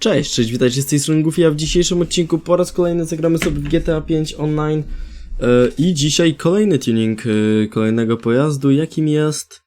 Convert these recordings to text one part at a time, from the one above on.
Cześć, cześć, witajcie z tej strony Goofy, a w dzisiejszym odcinku po raz kolejny zagramy sobie GTA 5 online e, i dzisiaj kolejny tuning e, kolejnego pojazdu, jakim jest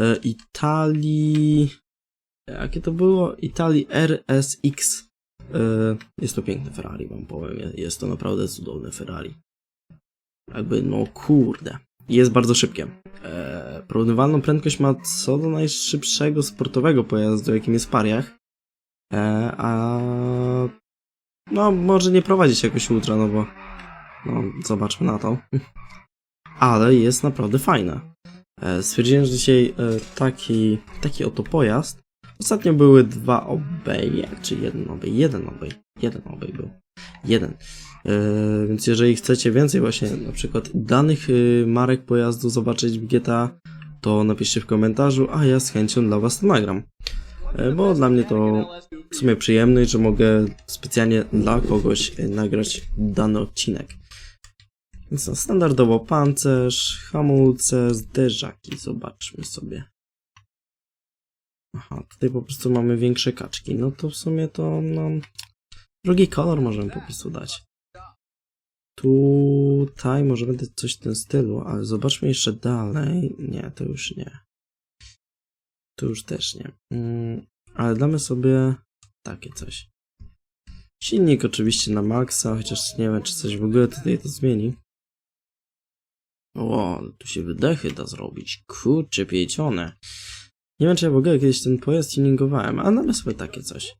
e, Italii... Jakie to było? Italii RSX. Jest to piękne Ferrari, wam powiem, jest to naprawdę cudowne Ferrari. Jakby, no kurde, jest bardzo szybkie. E, porównywalną prędkość ma co do najszybszego sportowego pojazdu, jakim jest Pariach. E, a no może nie prowadzić jakoś ultra, no bo no zobaczmy na to. Ale jest naprawdę fajna. E, stwierdziłem, że dzisiaj e, taki, taki oto pojazd. Ostatnio były dwa obeje, czy jeden obej, jeden obej, jeden obej był. Jeden. Więc jeżeli chcecie więcej właśnie na przykład danych marek pojazdu zobaczyć w GTA, to napiszcie w komentarzu, a ja z chęcią dla was to nagram. E, Bo dla mnie to w sumie przyjemność, że mogę specjalnie dla kogoś e, nagrać dany odcinek. Więc standardowo pancerz, hamulce, zderzaki. Zobaczmy sobie. Aha, tutaj po prostu mamy większe kaczki. No to w sumie to. Drugi kolor możemy po prostu dać. Tutaj możemy dać coś w tym stylu, ale zobaczmy jeszcze dalej. Nie, to już nie. Tu już też nie. Mm, ale damy sobie takie coś. Silnik oczywiście na maksa, chociaż nie wiem, czy coś w ogóle tutaj to zmieni. O, tu się wydechy da zrobić. Kurczę, piecione. Nie wiem, czy ja w ogóle kiedyś ten pojazd tuningowałem, ale damy sobie takie coś.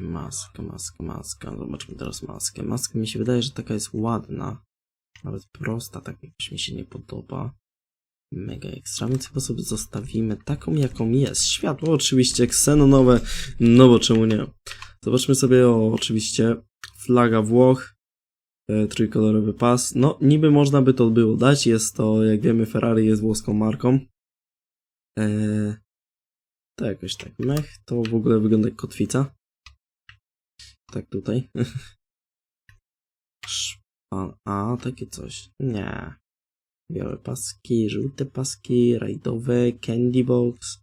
Maska, maska, maska. Zobaczmy teraz maskę. Maska mi się wydaje, że taka jest ładna. Nawet prosta, tak jakoś mi się nie podoba. Mega ekstra, więc sobie zostawimy taką, jaką jest. Światło oczywiście ksenonowe, no bo czemu nie. Zobaczmy sobie, o, oczywiście, flaga Włoch, e, trójkolorowy pas. No, niby można by to było dać, jest to, jak wiemy, Ferrari jest włoską marką. E, to jakoś tak, mech, to w ogóle wygląda jak kotwica. Tak tutaj. Szpan, a, takie coś. Nie. Białe paski, żółte paski, rajdowe, candy box,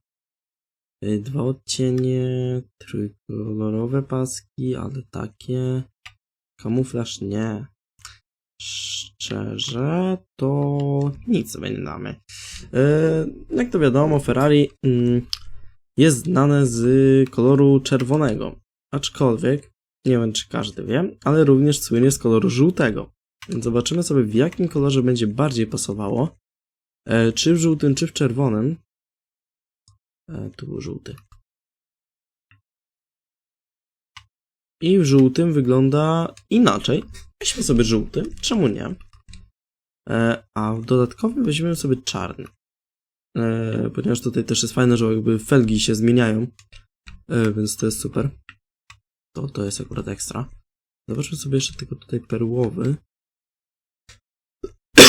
y, dwa odcienie, trójkolorowe paski, ale takie, kamuflaż nie. Szczerze, to nic sobie nie damy. Y, Jak to wiadomo, Ferrari mm, jest znane z koloru czerwonego, aczkolwiek, nie wiem czy każdy wie, ale również słynie z koloru żółtego. Zobaczymy sobie w jakim kolorze będzie bardziej pasowało. E, czy w żółtym, czy w czerwonym. E, tu był żółty. I w żółtym wygląda inaczej. Weźmy sobie żółty, czemu nie? E, a w dodatkowym weźmiemy sobie czarny. Ponieważ tutaj też jest fajne, że jakby felgi się zmieniają. Więc to jest super. To, to jest akurat ekstra. Zobaczmy sobie jeszcze tylko tutaj perłowy.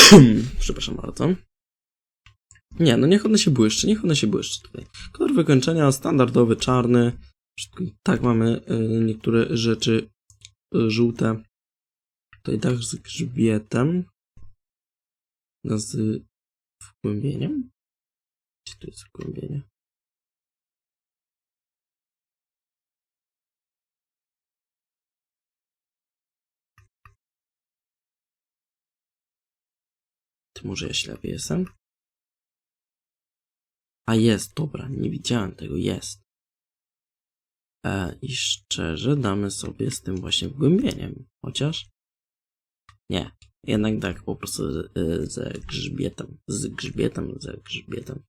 Przepraszam bardzo. Nie, no niech one się błyszczy, niech one się błyszczy tutaj. Kolor wykończenia standardowy, czarny. Tak mamy y, niektóre rzeczy y, żółte. Tutaj dach z grzbietem. Z wgłębieniem. Gdzie tu jest wgłębienie? Może ja ślepy jestem? A jest, dobra, nie widziałem tego, jest. E, I szczerze damy sobie z tym właśnie wgłębieniem, chociaż nie, jednak tak po prostu e, ze grzbietem, z grzbietem, ze grzbietem,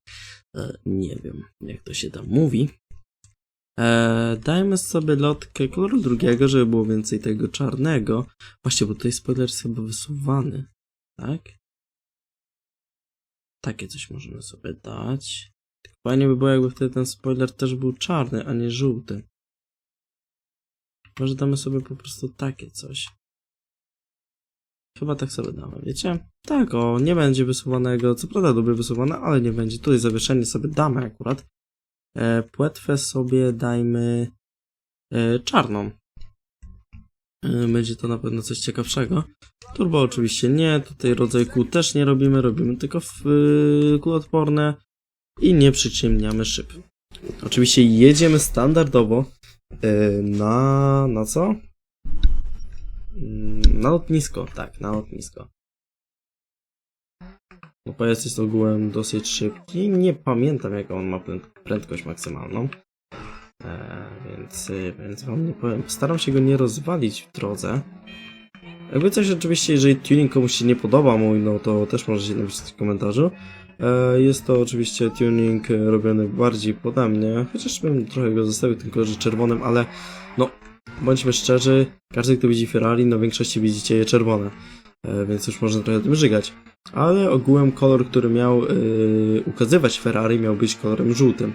e, nie wiem jak to się tam mówi. E, dajmy sobie lotkę koloru drugiego, żeby było więcej tego czarnego. Właśnie, bo tutaj spoiler jest chyba wysuwany, tak? Takie coś możemy sobie dać. Fajnie by było, jakby wtedy ten spoiler też był czarny, a nie żółty. Może damy sobie po prostu takie coś. Chyba tak sobie damy, wiecie? Tak, o, nie będzie wysuwanego. Co prawda dobry wysuwane, ale nie będzie. Tutaj zawieszenie sobie damy akurat. E, płetwę sobie dajmy e, czarną. E, będzie to na pewno coś ciekawszego. Turbo oczywiście nie, tutaj rodzaj kół też nie robimy, robimy tylko w, yy, kuloodporne i nie przyciemniamy szyb. Oczywiście jedziemy standardowo, Yy, na... na co? Mm, Na lotnisko, tak, na lotnisko. No pojazd jest ogółem dosyć szybki. Nie pamiętam jaką on ma pręd- prędkość maksymalną. E, więc, więc wam nie powiem. Staram się go nie rozwalić w drodze. Jakby coś oczywiście, jeżeli tuning komuś się nie podoba mój, no to też możecie napisać w komentarzu. E, jest to oczywiście tuning robiony bardziej pode mnie, chociaż bym trochę go zostawił tym kolorze czerwonym, ale no, bądźmy szczerzy, każdy kto widzi Ferrari, no większości widzicie je czerwone, e, więc już można trochę tym żygać. Ale ogółem kolor, który miał e, ukazywać Ferrari, miał być kolorem żółtym.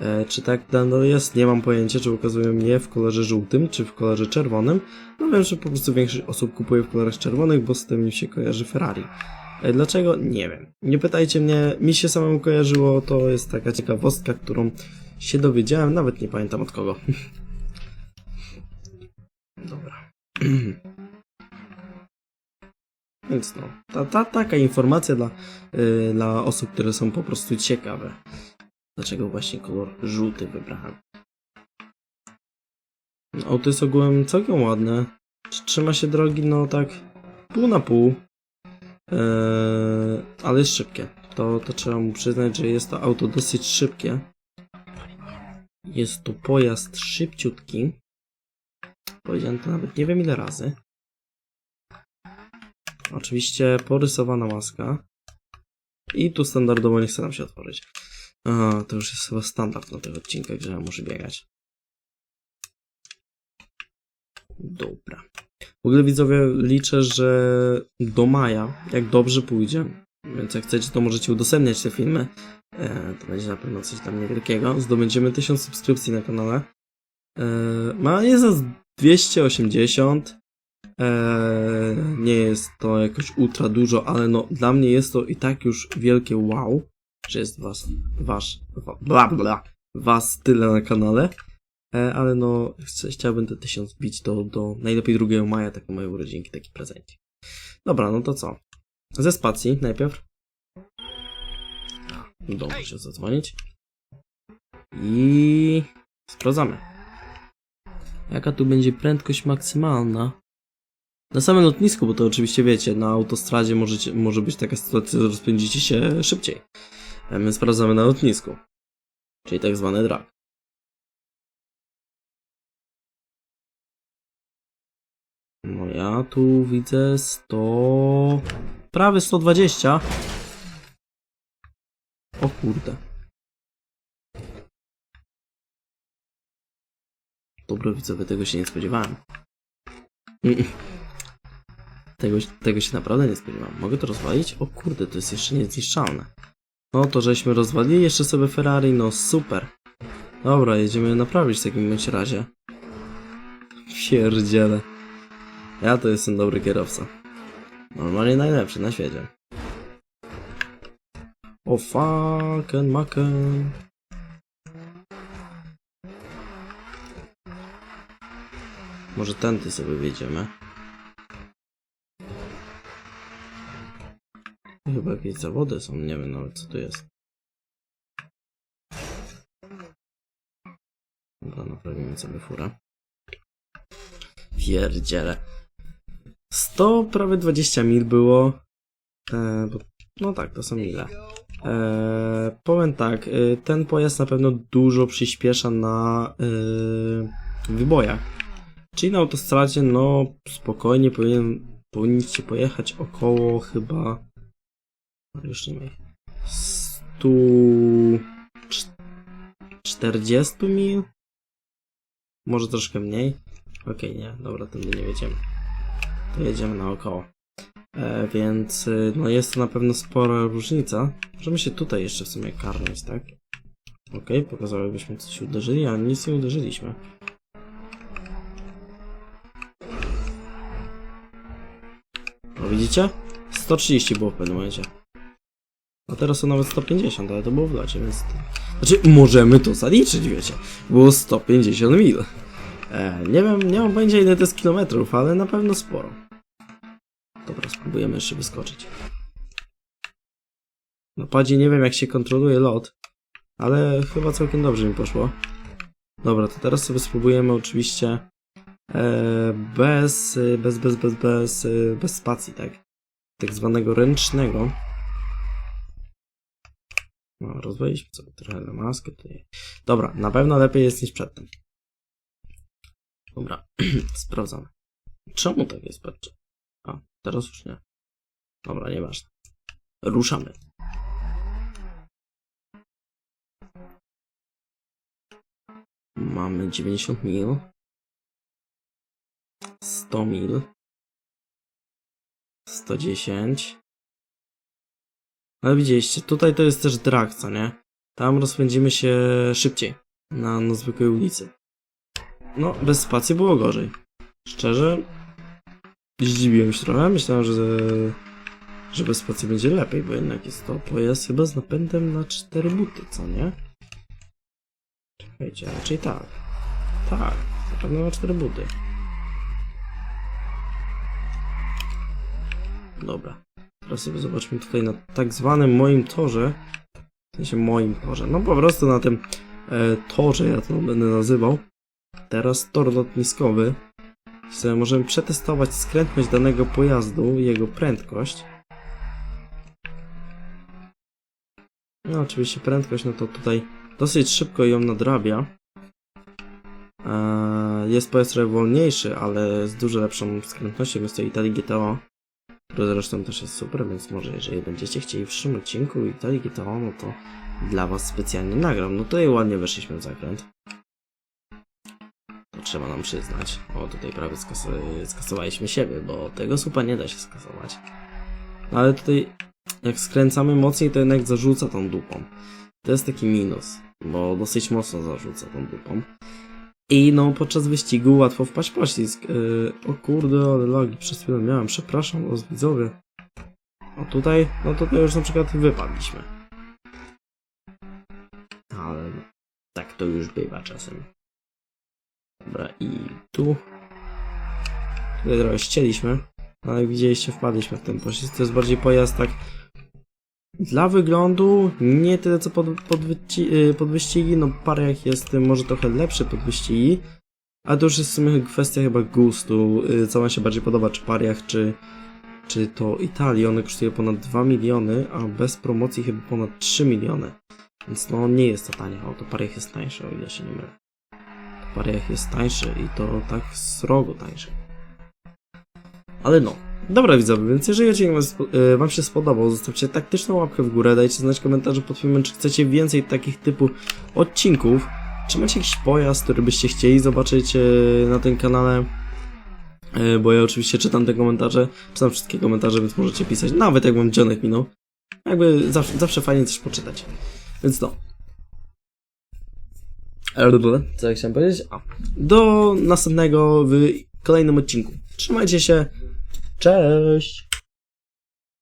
E, czy tak nadal jest? Nie mam pojęcia, czy ukazują mnie w kolorze żółtym, czy w kolorze czerwonym. No wiem, że po prostu większość osób kupuje w kolorach czerwonych, bo z tym się kojarzy Ferrari. E, Dlaczego? Nie wiem. Nie pytajcie mnie, mi się samemu kojarzyło, to jest taka ciekawostka, którą się dowiedziałem, nawet nie pamiętam od kogo. Dobra. Więc no, ta, ta, taka informacja dla, yy, dla osób, które są po prostu ciekawe. Dlaczego właśnie kolor żółty wybrałem. No, Auto jest ogółem całkiem ładne. Trzyma się drogi, no tak pół na pół. Eee, ale jest szybkie. To, to trzeba mu przyznać, że jest to auto dosyć szybkie. Jest to pojazd szybciutki. Powiedziałem to nawet nie wiem ile razy. Oczywiście porysowana maska. I tu standardowo nie chce nam się otworzyć. Aha, to już jest chyba standard na tych odcinkach, że ja muszę biegać. Dobra. W ogóle widzowie liczę, że do maja, jak dobrze pójdzie, więc jak chcecie, to możecie udostępniać te filmy. E, to będzie na pewno coś tam niewielkiego. Zdobędziemy 1000 subskrypcji na kanale. E, ma jest nas 280. E, nie jest to jakoś ultra dużo, ale no dla mnie jest to i tak już wielkie wow, że jest was, wasz, wa, bla bla, was tyle na kanale. E, ale no, chcę, chciałbym te tysiąc bić do, do najlepiej 2 maja, tak na moje urodzinki, taki prezencik. Dobra, no to co? Ze spacji najpierw. Udało się zadzwonić. I sprawdzamy. Jaka tu będzie prędkość maksymalna? Na samym lotnisku, bo to oczywiście wiecie, na autostradzie możecie, może być taka sytuacja, że rozpędzicie się szybciej. My sprawdzamy na lotnisku. Czyli tak zwany drag. No ja tu widzę 100... Prawie 120. O kurde. Dobro widzowie, tego się nie spodziewałem. Tego, tego się naprawdę nie spodziewałem. Mogę to rozwalić? O kurde, to jest jeszcze niezniszczalne. No to żeśmy rozwalili jeszcze sobie Ferrari, no super. Dobra, jedziemy naprawić w takim razie. Pierdziele. Ja to jestem dobry kierowca. Normalnie najlepszy na świecie. O fucking maken. Może tędy sobie wjedziemy. Chyba jakieś zawody są, nie wiem nawet co tu jest. Dobra, naprawimy sobie furę. Pierdziele. 100, prawie 20 mil było. E, bo, no tak, to są mile. E, powiem tak, e, ten pojazd na pewno dużo przyspiesza na e, wybojach. Czyli na autostradzie, no spokojnie powinien, powinniście pojechać około chyba. Już nie wiem. 140 mil? Może troszkę mniej? Okej, nie, dobra, tędy nie jedziemy. To jedziemy naokoło. E, więc y, no jest to na pewno spora różnica. Możemy się tutaj jeszcze w sumie karmić, tak? Okej, pokazało jakbyśmy coś uderzyli, a nic nie uderzyliśmy. No widzicie? 130 było w pewnym momencie. A teraz są nawet 150, ale to było w locie, więc... Znaczy, możemy to zaliczyć, wiecie. Było 150 mil. E, nie wiem, nie mam pojęcia ile to jest kilometrów, ale na pewno sporo. Dobra, spróbujemy jeszcze wyskoczyć. Na padzie nie wiem jak się kontroluje lot, ale chyba całkiem dobrze mi poszło. Dobra, to teraz sobie spróbujemy oczywiście e, bez, bez, bez, bez, bez, e, bez spacji, tak? Tak zwanego ręcznego. No, rozwaliśmy sobie trochę na maskę tutaj. Dobra, na pewno lepiej jest niż przedtem. Dobra, sprawdzamy. Czemu tak jest? Patrzcie. A, teraz już nie. Dobra, nieważne. Ruszamy. Mamy 90 mil. 100 mil. 110. Ale widzieliście, tutaj to jest też drag, co nie? Tam rozpędzimy się szybciej. Na, na zwykłej ulicy. No, bez spacji było gorzej. Szczerze, zdziwiłem się trochę. Myślałem, że, że bez spacji będzie lepiej, bo jednak jest to pojazd chyba z napędem na cztery buty, co nie? Czekajcie, raczej tak. Tak, na pewno ma cztery buty. Dobra. Teraz sobie zobaczmy tutaj na tak zwanym moim torze. W sensie moim torze. No po prostu na tym e, torze, ja to będę nazywał. Teraz tor lotniskowy. Sobie możemy przetestować skrętność danego pojazdu jego prędkość. No oczywiście prędkość, no to tutaj dosyć szybko ją nadrabia. Eee, jest pojazd trochę wolniejszy, ale z dużo lepszą skrętnością jest to Italy GTO. Które zresztą też jest super, więc może jeżeli będziecie chcieli w przyszłym odcinku Italy GTO, no to dla was specjalnie nagram. No tutaj ładnie weszliśmy w zakręt. To trzeba nam przyznać. O, tutaj prawie skas skasowaliśmy siebie, bo tego supa nie da się skasować. No ale tutaj, jak skręcamy mocniej, to jednak zarzuca tą dupą. To jest taki minus, bo dosyć mocno zarzuca tą dupą. I no, podczas wyścigu łatwo wpaść w poślizg. Yy, o kurde, ale lagi przez chwilę miałem, przepraszam, o widzowie. O tutaj, no tutaj już na przykład wypadliśmy. Ale tak to już bywa czasem. Dobra, i tu. Tutaj trochę ścieliśmy, ale jak widzieliście, wpadliśmy w ten poślizg. To jest bardziej pojazd tak dla wyglądu nie tyle co pod, pod, y, pod wyścigi, no Pariach jest y, może trochę lepszy pod wyścigi, ale to już jest w sumie kwestia chyba gustu, y, co wam się bardziej podoba, czy Pariach, czy, czy to Italii, one kosztuje ponad 2 miliony, a bez promocji chyba ponad 3 miliony, więc no nie jest to tanie auto, Pariach jest tańsze, o ile się nie mylę. Pariach jest tańszy i to tak srogo tańszy. Ale no, Dobra widzowie, więc jeżeli odcinek e, wam się spodobał, zostawcie taktyczną łapkę w górę, dajcie znać komentarze pod filmem, czy chcecie więcej takich typu odcinków, czy macie jakiś pojazd, który byście chcieli zobaczyć e, na tym kanale, E, bo ja oczywiście czytam te komentarze, czytam wszystkie komentarze, więc możecie pisać, nawet jak wam dzionek minął, jakby zawsze, zawsze fajnie coś poczytać, więc no. Co ja chciałem powiedzieć? A, do następnego w kolejnym odcinku. Trzymajcie się, Cześć!